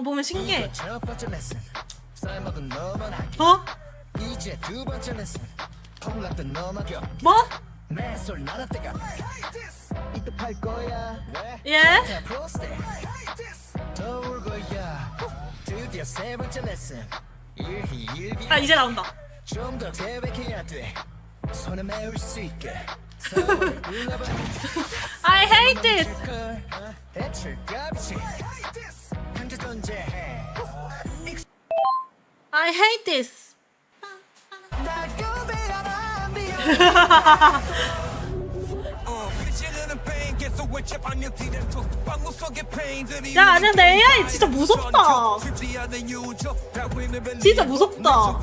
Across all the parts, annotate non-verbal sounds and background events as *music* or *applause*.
어, 보면 신기해. 첫 번째 레슨 쌀먹은 너만 하기 어? 이제 두 번째 레슨 콩락던 너만 겨 뭐? 매솔 나라 때가 이또 팔 거야 왜? 예? 프로스테 더울 거야 드디어 세 번째 레슨 일희 일기 아 이제 나온다. 좀더 계획해야 돼 손에 메울 수 있게 *laughs* I hate this. I hate this. 야, 아니야, 근데 AI 진짜 무섭다. 진짜 무섭다.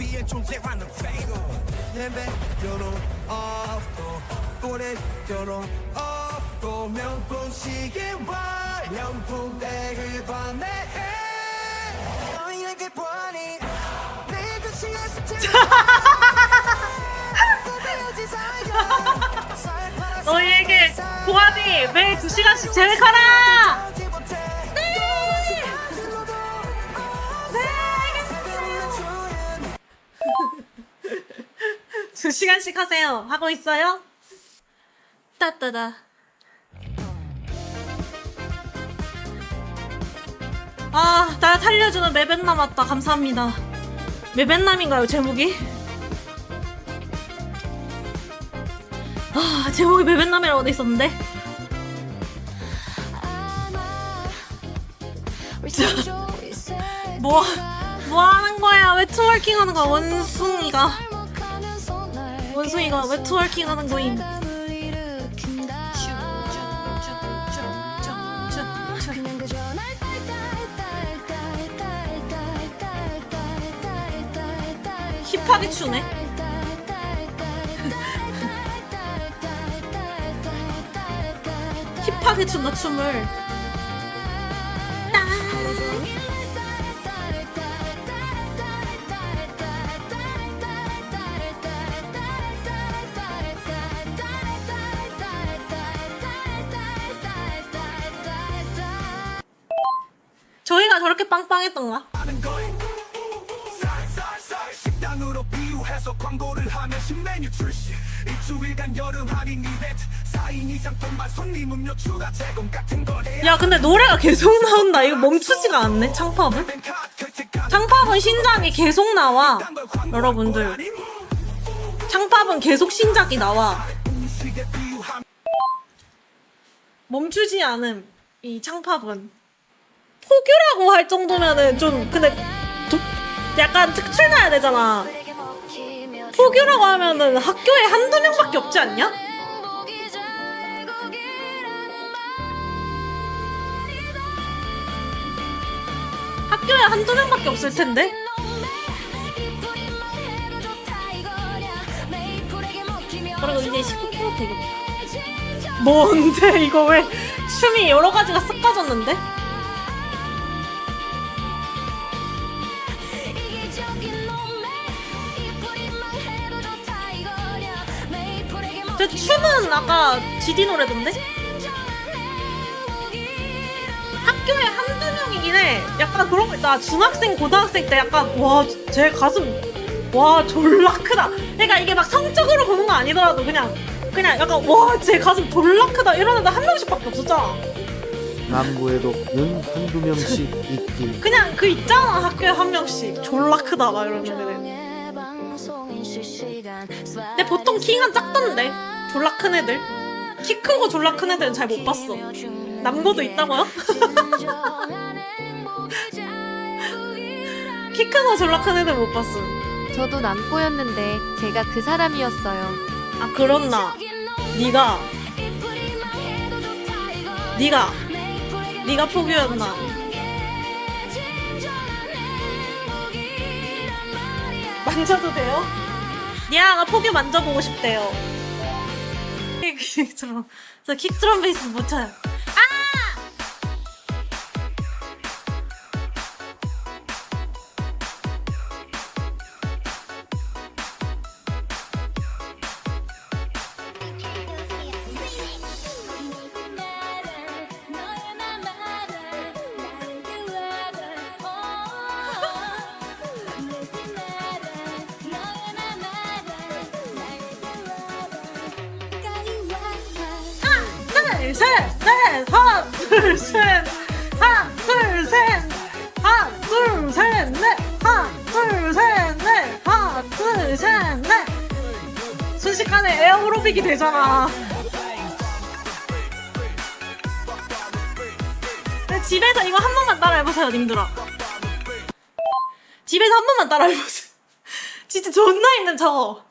*laughs* 너희에게 고아비 매일 2시간씩 계획하라! 두 시간씩 하세요. 하고 있어요? 따따다. 아, 나 살려주는 메벤 남았다. 감사합니다. 메벤남인가요, 제목이? 아, 제목이 메벤남이라고 돼 있었는데. *laughs* 뭐, 뭐 하는 거야? 왜 트월킹 하는 거야, 원숭이가. 원숭이가 왜 트월킹 하는 거임? 힙하게 추네. 힙하게 춘다 춤을. 저희가 저렇게 빵빵했던가? 비유해서 광고를 하면 신메뉴 출시 일주일간 여름 할인 이벤트 4인 이상 통만 손님 음료 추가 제공 같은 걸 해야 야 근데 노래가 계속 나온다. 이거 멈추지가 않네. 창팝은. 창팝은 신작이 계속 나와. 여러분들. 창팝은 계속 신작이 나와. 멈추지 않음. 이 창팝은. 포규라고 할 정도면은 좀 근데 도- 약간 특출 나야 되잖아. 포규라고 하면은 학교에 한두 명밖에 없지 않냐? 학교에 한두 명밖에 없을 텐데. 그리고 이제 19% 되겠다. 뭔데 이거 왜 춤이 여러 가지가 섞어졌는데? 저 춤은 아까 GD 노래던데? 학교에 한두 명이긴 해. 약간 그런 거 있잖아. 중학생, 고등학생 때 약간, 와, 제 가슴, 와, 졸라 크다. 그러니까 이게 막 성적으로 보는 거 아니더라도 그냥, 그냥 약간, 와, 제 가슴 졸라 크다. 이런 애들 한 명씩 밖에 없었잖아. 남구에도 는 한두 명씩 *laughs* 있길 그냥 그 있잖아. 학교에 한 명씩. 졸라 크다. 막 이러는 애들. 근데 보통 키가 작던데. 졸라 큰 애들. 키 크고 졸라 큰 애들은 잘 못 봤어. 남고도 있다고요? *laughs* 키 크고 졸라 큰 애들 못 봤어. 저도 남고였는데 제가 그 사람이었어요. 아 그렇나. 네가 네가 네가 포기였나. 만져도 돼요? 니아가 포기 만져보고 싶대요. 킥드럼, 저 킥드럼 베이스 못 쳐요. 셋 넷 하나 둘 셋. 하나 둘 셋. 하나 둘 셋 넷. 하나 둘 셋 넷. 하나 둘 셋 넷. 순식간에 에어로빅이 되잖아. 집에서 이거 한 번만 따라해보세요 님들아. 집에서 한 번만 따라해보세요. *laughs* 진짜 존나 힘든 저거